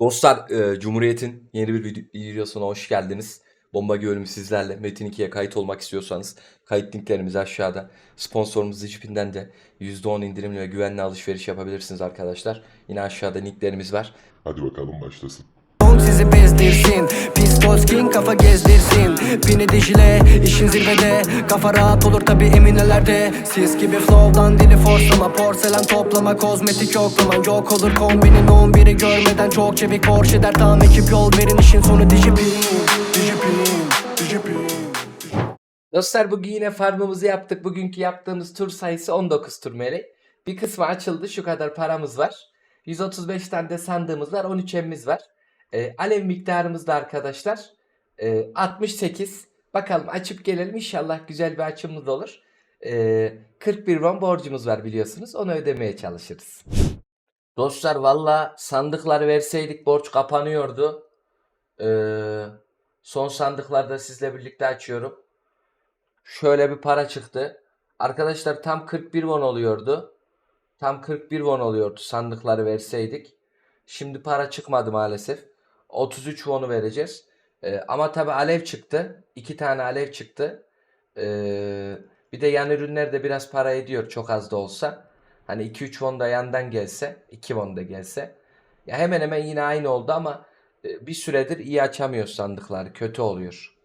Dostlar, e, Cumhuriyet'in yeni bir vid- videosuna hoş geldiniz. Bomba Gölüm sizlerle. Metin 2'ye kayıt olmak istiyorsanız kayıt linklerimiz aşağıda. Sponsorumuz Dicipin'den de %10 indirimli ve güvenli alışveriş yapabilirsiniz arkadaşlar. Yine aşağıda linklerimiz var. Hadi bakalım başlasın. Sizi bezdirsin Pistol skin kafa gezdirsin Bini dijile işin zirvede Kafa rahat olur tabi eminelerde Siz gibi flow'dan dili forslama Porselen toplama kozmetik yoklaman Yok olur kombinin 11'i görmeden Çok çevik Porsche der tam ekip yol verin işin sonu dijipin Dijipin Dijipin Dostlar bugün yine farmımızı yaptık. Bugünkü yaptığımız tur sayısı 19 tur melek. Bir kısmı açıldı. Şu kadar paramız var. 135 tane de sandığımız var. 13 emimiz var. Ee, alev miktarımız da arkadaşlar e, 68. Bakalım açıp gelelim. İnşallah güzel bir açımız olur. Ee, 41 won borcumuz var biliyorsunuz. Onu ödemeye çalışırız. Dostlar valla sandıkları verseydik borç kapanıyordu. Ee, son sandıkları da sizle birlikte açıyorum. Şöyle bir para çıktı. Arkadaşlar tam 41 won oluyordu. Tam 41 won oluyordu sandıkları verseydik. Şimdi para çıkmadı maalesef. 33 won'u vereceğiz. Ee, ama tabi alev çıktı. İki tane alev çıktı. Ee, bir de yan ürünler de biraz para ediyor çok az da olsa. Hani 2-3 won da yandan gelse, 2 won da gelse. Ya hemen hemen yine aynı oldu ama e, bir süredir iyi açamıyoruz sandıkları. Kötü oluyor.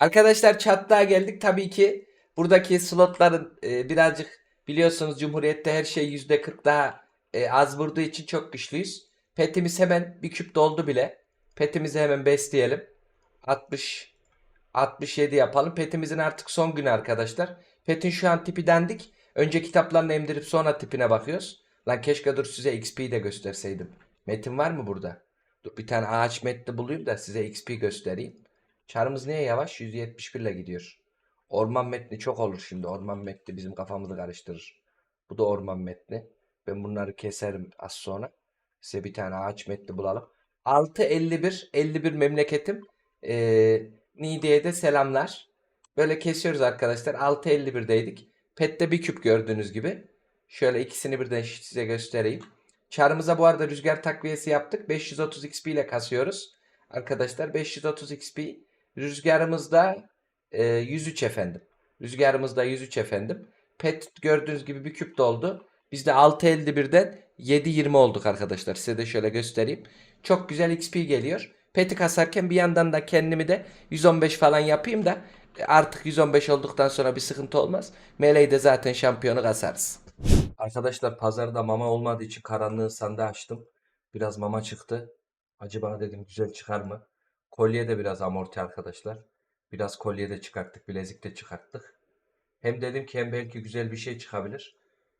Arkadaşlar çatlağa geldik. Tabii ki buradaki slotların e, birazcık biliyorsunuz Cumhuriyet'te her şey %40 daha e, az vurduğu için çok güçlüyüz. Petimiz hemen bir küp doldu bile. Petimizi hemen besleyelim. 60 67 yapalım. Petimizin artık son günü arkadaşlar. Petin şu an tipi dendik. Önce kitaplarını emdirip sonra tipine bakıyoruz. Lan keşke dur size XP'yi de gösterseydim. Metin var mı burada? Dur bir tane ağaç metni bulayım da size XP göstereyim. Çarımız niye yavaş? 171 ile gidiyor. Orman metni çok olur şimdi. Orman metni bizim kafamızı karıştırır. Bu da orman metni. Ben bunları keserim az sonra. Size bir tane ağaç metni bulalım. 651 51 memleketim. Ee, Niğde'ye de selamlar. Böyle kesiyoruz arkadaşlar. 651'deydik. Pet'te bir küp gördüğünüz gibi. Şöyle ikisini birden size göstereyim. Çarımıza bu arada rüzgar takviyesi yaptık. 530 XP ile kasıyoruz. Arkadaşlar 530 XP. Rüzgarımızda e, 103 efendim. Rüzgarımızda 103 efendim. Pet gördüğünüz gibi bir küp doldu. Biz de 6.51'den 7.20 olduk arkadaşlar. Size de şöyle göstereyim. Çok güzel XP geliyor. Pet'i kasarken bir yandan da kendimi de 115 falan yapayım da artık 115 olduktan sonra bir sıkıntı olmaz. Meleği de zaten şampiyonu kasarız. Arkadaşlar pazarda mama olmadığı için karanlığın sandığı açtım. Biraz mama çıktı. Acaba dedim güzel çıkar mı? Kolye de biraz amorti arkadaşlar. Biraz kolye de çıkarttık. Bilezik de çıkarttık. Hem dedim ki hem belki güzel bir şey çıkabilir.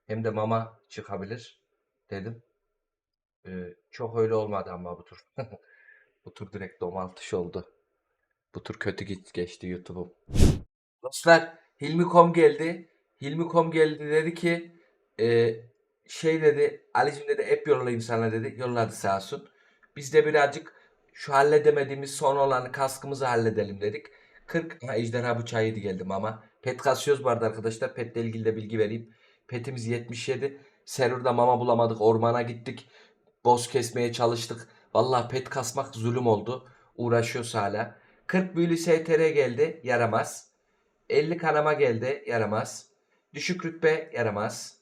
Hem de mama çıkabilir. Dedim. Ee, çok öyle olmadı ama bu tur. bu tur direkt domaltış oldu. Bu tur kötü git geçti YouTube'um. Dostlar Hilmi.com geldi. Hilmi.com geldi dedi ki e, şey dedi Ali'cim dedi app yollayayım sana dedi. Yolladı sağ olsun. Biz de birazcık şu halledemediğimiz son olan kaskımızı halledelim dedik. 40 ha, ejderha bıçağı yedi geldim ama. Pet kasıyoruz bu arada arkadaşlar. Petle ilgili de bilgi vereyim. Petimiz 77. Server'da mama bulamadık. Ormana gittik. Boss kesmeye çalıştık. Vallahi pet kasmak zulüm oldu. Uğraşıyoruz hala. 40 büyülü STR geldi. Yaramaz. 50 kanama geldi. Yaramaz. Düşük rütbe yaramaz.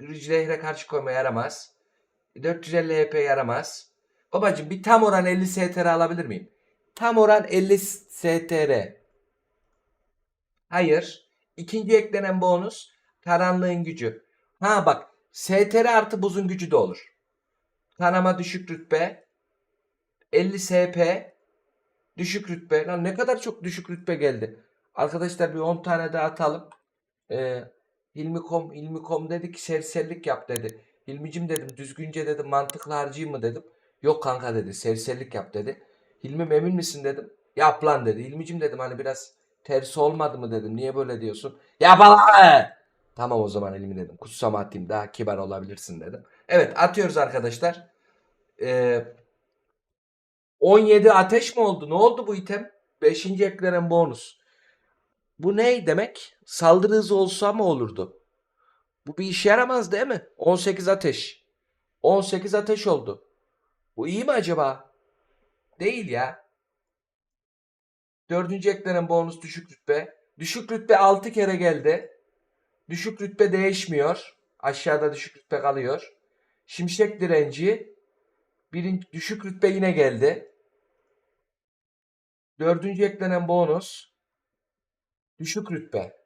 Rüclehre karşı koyma yaramaz. 450 HP yaramaz. Babacım bir tam oran 50 STR alabilir miyim? Tam oran 50 STR. Hayır. İkinci eklenen bonus karanlığın gücü. Ha bak STR artı buzun gücü de olur. Kanama düşük rütbe. 50 SP. Düşük rütbe. Lan ne kadar çok düşük rütbe geldi. Arkadaşlar bir 10 tane daha atalım. Ee, Hilmi.com Hilmi.com dedi ki serserilik yap dedi. Hilmicim dedim düzgünce dedim mantıklı harcayayım mı dedim. Yok kanka dedi serserilik yap dedi. Hilmim emin misin dedim. Yap lan dedi. Hilmicim dedim hani biraz tersi olmadı mı dedim. Niye böyle diyorsun? Yap lan! Tamam o zaman elimi dedim. Kutsama atayım daha kibar olabilirsin dedim. Evet atıyoruz arkadaşlar. Ee, 17 ateş mi oldu? Ne oldu bu item? 5. eklenen bonus. Bu ne demek? Saldırı hızı olsa mı olurdu? Bu bir işe yaramaz değil mi? 18 ateş. 18 ateş oldu. Bu iyi mi acaba? Değil ya. Dördüncü eklenen bonus düşük rütbe. Düşük rütbe 6 kere geldi. Düşük rütbe değişmiyor. Aşağıda düşük rütbe kalıyor. Şimşek direnci. Birinci, düşük rütbe yine geldi. Dördüncü eklenen bonus. Düşük rütbe.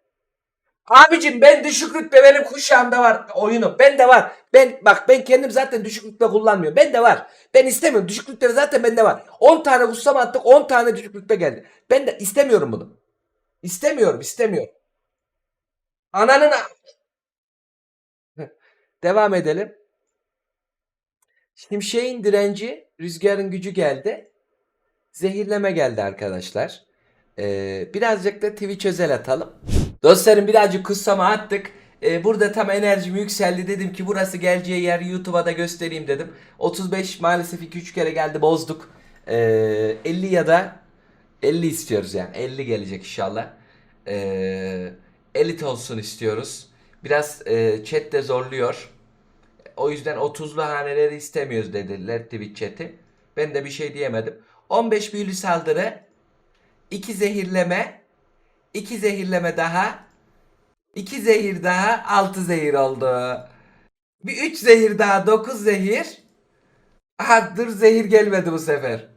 Abicim ben düşük rütbe benim kuşağımda var oyunu. Bende var. Ben bak ben kendim zaten düşük rütbe kullanmıyorum. Bende var. Ben istemiyorum. Düşük rütbe zaten bende var. 10 tane kutsama attık 10 tane düşük rütbe geldi. Ben de istemiyorum bunu. İstemiyorum istemiyorum. Ananın Devam edelim. Şimşeğin direnci, rüzgarın gücü geldi. Zehirleme geldi arkadaşlar. Ee, birazcık da Twitch özel atalım. Dostlarım birazcık kutsama attık. Ee, burada tam enerjim yükseldi. Dedim ki burası geleceği yer YouTube'a da göstereyim dedim. 35 maalesef 2-3 kere geldi bozduk. Ee, 50 ya da 50 istiyoruz yani. 50 gelecek inşallah. Ee, elit olsun istiyoruz. Biraz e, chat de zorluyor. O yüzden 30'lu haneleri istemiyoruz dediler Twitch chat'i. Ben de bir şey diyemedim. 15 büyülü saldırı. 2 zehirleme. 2 zehirleme daha. 2 zehir daha. 6 zehir oldu. Bir 3 zehir daha. 9 zehir. Aha dur zehir gelmedi bu sefer.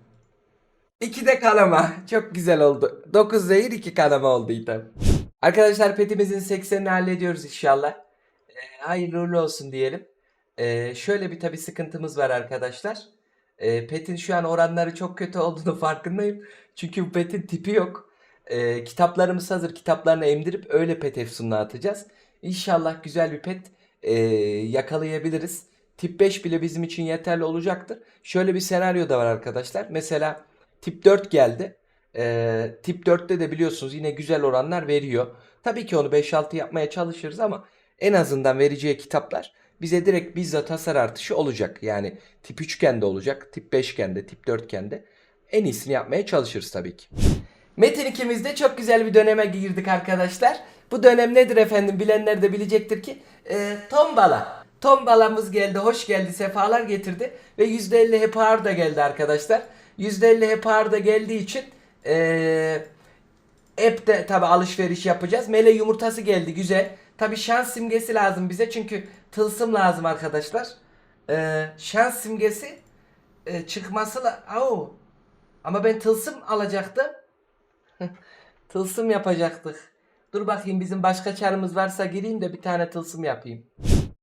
2 de kanama. Çok güzel oldu. 9 zehir 2 kanama oldu item. Arkadaşlar petimizin 80'ini hallediyoruz inşallah. Ee, hayırlı uğurlu olsun diyelim. Ee, şöyle bir tabi sıkıntımız var arkadaşlar. Ee, petin şu an oranları çok kötü olduğunu farkındayım. Çünkü bu petin tipi yok. Ee, kitaplarımız hazır. Kitaplarını emdirip öyle pet efsununa atacağız. İnşallah güzel bir pet e, yakalayabiliriz. Tip 5 bile bizim için yeterli olacaktır. Şöyle bir senaryo da var arkadaşlar. Mesela tip 4 geldi. Ee, tip 4'te de biliyorsunuz yine güzel oranlar veriyor. Tabii ki onu 5-6 yapmaya çalışırız ama en azından vereceği kitaplar bize direkt bizzat hasar artışı olacak. Yani tip 3'ken de olacak, tip 5'ken de, tip 4'ken de en iyisini yapmaya çalışırız tabii ki. Metin ikimizde çok güzel bir döneme girdik arkadaşlar. Bu dönem nedir efendim bilenler de bilecektir ki e, tombala. Tombalamız geldi, hoş geldi, sefalar getirdi ve %50 hep ağır da geldi arkadaşlar. %50 hep ağır da geldiği için e, App'te tabi alışveriş yapacağız. Mele yumurtası geldi güzel. Tabi şans simgesi lazım bize çünkü tılsım lazım arkadaşlar. Ee, şans simgesi e, çıkması la... Au. Ama ben tılsım alacaktım. tılsım yapacaktık. Dur bakayım bizim başka çarımız varsa gireyim de bir tane tılsım yapayım.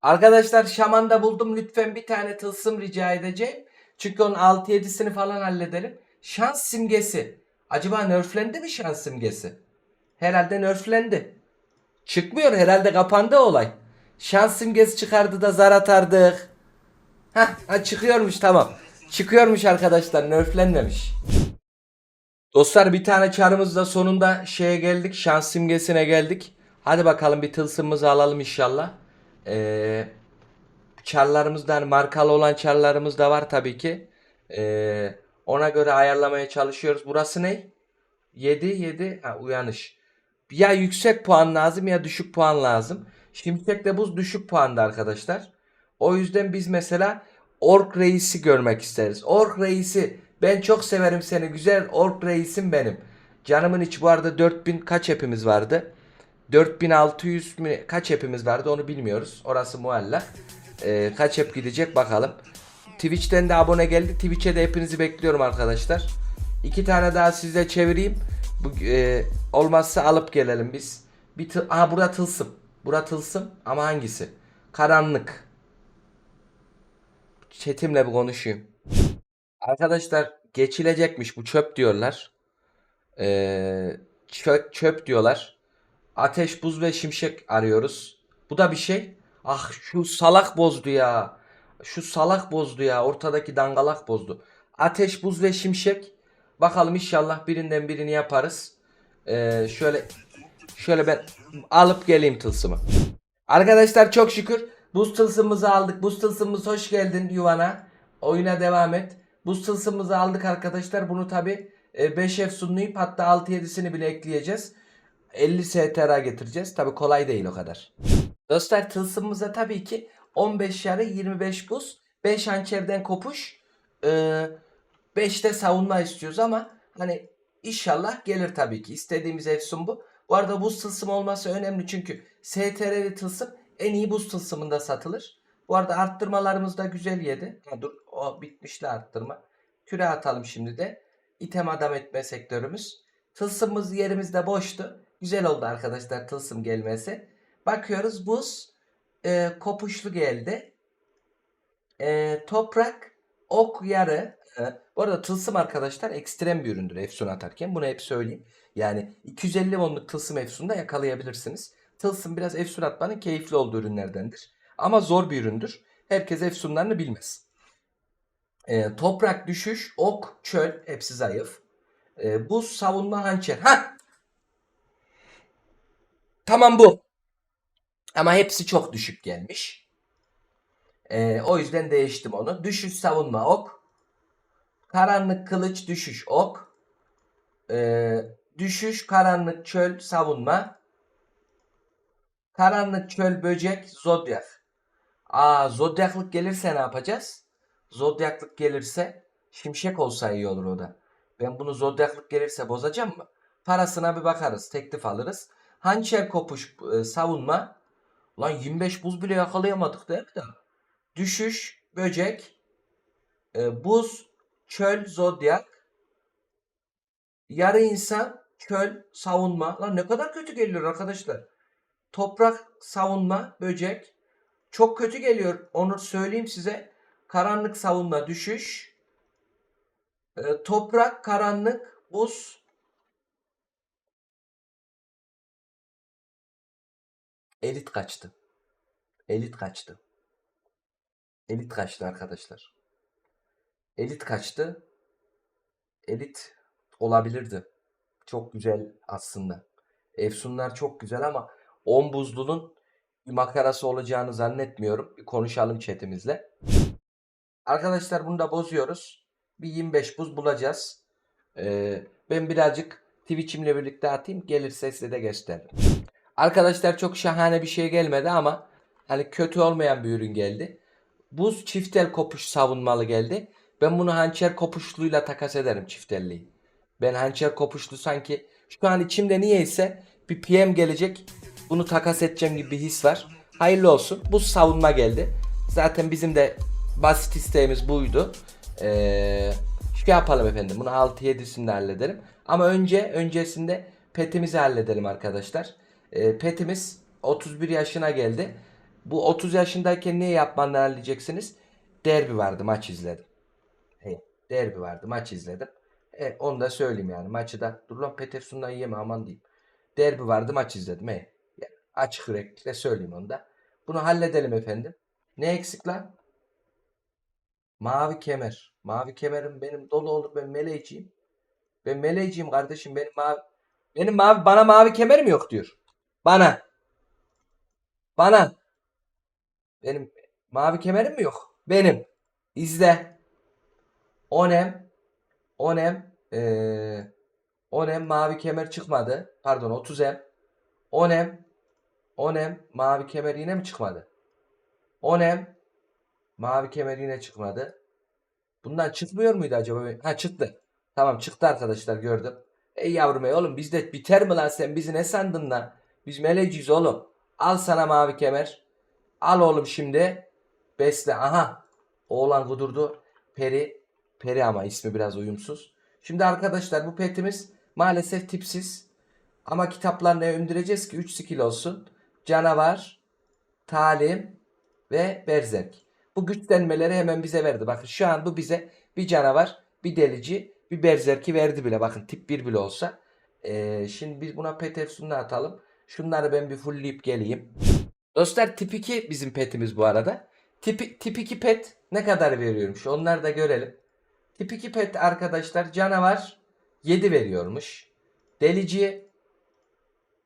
Arkadaşlar şamanda buldum. Lütfen bir tane tılsım rica edeceğim. Çünkü onun 6-7'sini falan halledelim. Şans simgesi. Acaba nerflendi mi şans simgesi? Herhalde nerflendi. Çıkmıyor herhalde kapandı olay. Şans simgesi çıkardı da zar atardık. Hah, ha çıkıyormuş tamam. Çıkıyormuş arkadaşlar nerflenmemiş. Dostlar bir tane çarımızla sonunda şeye geldik. Şans simgesine geldik. Hadi bakalım bir tılsımımızı alalım inşallah. Ee, çarlarımızda hani markalı olan çarlarımız da var tabii ki. Ee, ona göre ayarlamaya çalışıyoruz. Burası ne? 7 7 ha, uyanış. Ya yüksek puan lazım ya düşük puan lazım. Şimşekle buz düşük puanda arkadaşlar. O yüzden biz mesela Ork Reis'i görmek isteriz. Ork Reis'i ben çok severim seni güzel Ork Reis'im benim. Canımın içi bu arada 4000 kaç hepimiz vardı? 4600 mi kaç hepimiz vardı onu bilmiyoruz. Orası muallak. Ee, kaç hep gidecek bakalım. Twitch'ten de abone geldi. Twitch'e de hepinizi bekliyorum arkadaşlar. İki tane daha sizle çevireyim. Bu, e, olmazsa alıp gelelim biz. Bir tı- Aha burada tılsım. Bura tılsım ama hangisi? Karanlık. Chatimle bir konuşayım. Arkadaşlar geçilecekmiş bu çöp diyorlar. Ee, çöp, çöp diyorlar. Ateş, buz ve şimşek arıyoruz. Bu da bir şey. Ah şu salak bozdu ya. Şu salak bozdu ya. Ortadaki dangalak bozdu. Ateş, buz ve şimşek. Bakalım inşallah birinden birini yaparız. Ee, şöyle şöyle ben alıp geleyim tılsımı. Arkadaşlar çok şükür buz tılsımımızı aldık. Buz tılsımımız hoş geldin yuvana. Oyuna devam et. Buz tılsımımızı aldık arkadaşlar. Bunu tabi 5 F sunlayıp hatta 6-7'sini bile ekleyeceğiz. 50 STR getireceğiz. Tabi kolay değil o kadar. Dostlar tılsımımıza tabii ki 15 yarı 25 buz 5 hançerden kopuş 5'te savunma istiyoruz ama hani inşallah gelir tabii ki. İstediğimiz efsun bu. Bu arada buz tılsımı olması önemli çünkü STR'li tılsım en iyi buz tılsımında satılır. Bu arada arttırmalarımız da güzel yedi. Ha, dur o bitmişli arttırma. Küre atalım şimdi de. İtem adam etme sektörümüz. Tılsımımız yerimizde boştu. Güzel oldu arkadaşlar tılsım gelmesi. Bakıyoruz buz e, kopuşlu geldi. E, toprak ok yarı. E, bu arada tılsım arkadaşlar ekstrem bir üründür Efsun atarken. Bunu hep söyleyeyim. Yani 250 wonluk tılsım Efsun'da yakalayabilirsiniz. Tılsım biraz Efsun atmanın keyifli olduğu ürünlerdendir. Ama zor bir üründür. Herkes Efsunlarını bilmez. E, toprak düşüş, ok, çöl hepsi zayıf. E, buz savunma hançer. Ha! Tamam bu. Ama hepsi çok düşük gelmiş. E, o yüzden değiştim onu. Düşüş savunma ok. Karanlık kılıç düşüş ok. E, düşüş karanlık çöl savunma. Karanlık çöl böcek zodyak. Aa zodyaklık gelirse ne yapacağız? Zodyaklık gelirse şimşek olsa iyi olur o da. Ben bunu zodyaklık gelirse bozacağım mı? Parasına bir bakarız. Teklif alırız. Hançer kopuş e, savunma. Lan 25 buz bile yakalayamadık değil mi? Düşüş, böcek, e, buz, çöl, zodyak. Yarı insan, çöl, savunma. Lan ne kadar kötü geliyor arkadaşlar. Toprak, savunma, böcek. Çok kötü geliyor. Onu söyleyeyim size. Karanlık savunma, düşüş. E, toprak, karanlık, buz. Elit kaçtı. Elit kaçtı. Elit kaçtı arkadaşlar. Elit kaçtı. Elit olabilirdi. Çok güzel aslında. Efsunlar çok güzel ama 10 buzlunun bir makarası olacağını zannetmiyorum. Bir konuşalım chatimizle. Arkadaşlar bunu da bozuyoruz. Bir 25 buz bulacağız. Ee, ben birazcık Twitch'imle birlikte atayım. Gelirse size de gösteririm. Arkadaşlar çok şahane bir şey gelmedi ama hani kötü olmayan bir ürün geldi. Buz çiftel kopuş savunmalı geldi. Ben bunu hançer kopuşluyla takas ederim çiftelliği. Ben hançer kopuşlu sanki şu an içimde niyeyse bir PM gelecek. Bunu takas edeceğim gibi bir his var. Hayırlı olsun. Buz savunma geldi. Zaten bizim de basit isteğimiz buydu. Ee, şey yapalım efendim. Bunu 6-7'sinde hallederim. Ama önce öncesinde petimizi halledelim arkadaşlar. Ee, petimiz 31 yaşına geldi. Bu 30 yaşındayken ne yapmanı halledeceksiniz? Derbi vardı maç izledim. Derbi vardı maç izledim. E, onu da söyleyeyim yani. Maçı da dur lan Pet Efsun'dan yeme aman diyeyim. Derbi vardı maç izledim. Hey. Yani açık yüreklilikle söyleyeyim onu da. Bunu halledelim efendim. Ne eksik lan? Mavi kemer. Mavi kemerim benim dolu olur. Ben meleğiciyim. Ben meleğiciyim kardeşim. Benim mavi benim mavi bana mavi kemerim yok diyor. Bana. Bana. Benim mavi kemerim mi yok? Benim. İzle. Onem. Onem. Ee, Onem mavi kemer çıkmadı. Pardon 30M. Onem. Onem mavi kemer yine mi çıkmadı? Onem. Mavi kemer yine çıkmadı. Bundan çıkmıyor muydu acaba? Ha çıktı. Tamam çıktı arkadaşlar gördüm. Ey yavrum ey oğlum bizde biter mi lan sen bizi ne sandın lan? Biz meleciyiz oğlum. Al sana mavi kemer. Al oğlum şimdi. Besle. Aha. Oğlan kudurdu. Peri. Peri ama ismi biraz uyumsuz. Şimdi arkadaşlar bu petimiz maalesef tipsiz. Ama kitaplarına öndüreceğiz ki 3 skill olsun. Canavar, talim ve berzerk. Bu güçlenmeleri hemen bize verdi. Bakın şu an bu bize bir canavar, bir delici, bir berzerki verdi bile. Bakın tip 1 bile olsa. Ee, şimdi biz buna pet efsununu atalım. Şunları ben bir fullleyip geleyim. Dostlar tip 2 bizim petimiz bu arada. Tip, tip 2 pet ne kadar veriyormuş onları da görelim. 2 pet arkadaşlar canavar 7 veriyormuş. Delici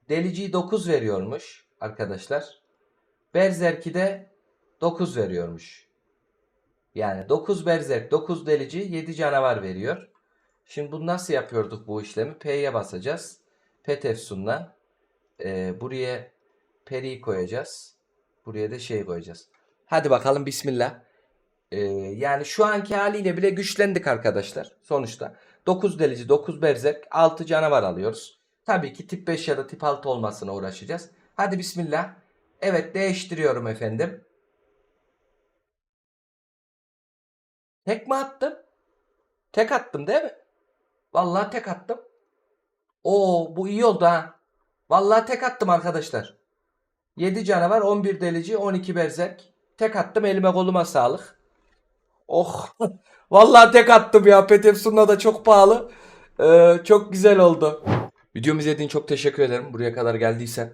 Delici 9 veriyormuş arkadaşlar. Berzerk'i de 9 veriyormuş. Yani 9 berzerk, 9 delici, 7 canavar veriyor. Şimdi bunu nasıl yapıyorduk bu işlemi? P'ye basacağız. Pet efsunla. Ee, buraya periyi koyacağız. Buraya da şey koyacağız. Hadi bakalım bismillah. Ee, yani şu anki haliyle bile güçlendik arkadaşlar. Sonuçta 9 delici, 9 berzerk, 6 canavar alıyoruz. Tabii ki tip 5 ya da tip 6 olmasına uğraşacağız. Hadi bismillah. Evet değiştiriyorum efendim. Tek mi attım? Tek attım değil mi? Vallahi tek attım. Oo bu iyi oldu ha. Vallahi tek attım arkadaşlar. 7 canavar, 11 delici, 12 berzerk. Tek attım elime koluma sağlık. Oh. Vallahi tek attım ya. Petefsun'la da çok pahalı. Ee, çok güzel oldu. Videomu izlediğin çok teşekkür ederim. Buraya kadar geldiysen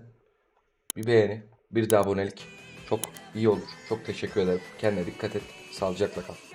bir beğeni, bir de abonelik. Çok iyi olur. Çok teşekkür ederim. Kendine dikkat et. Sağlıcakla kal.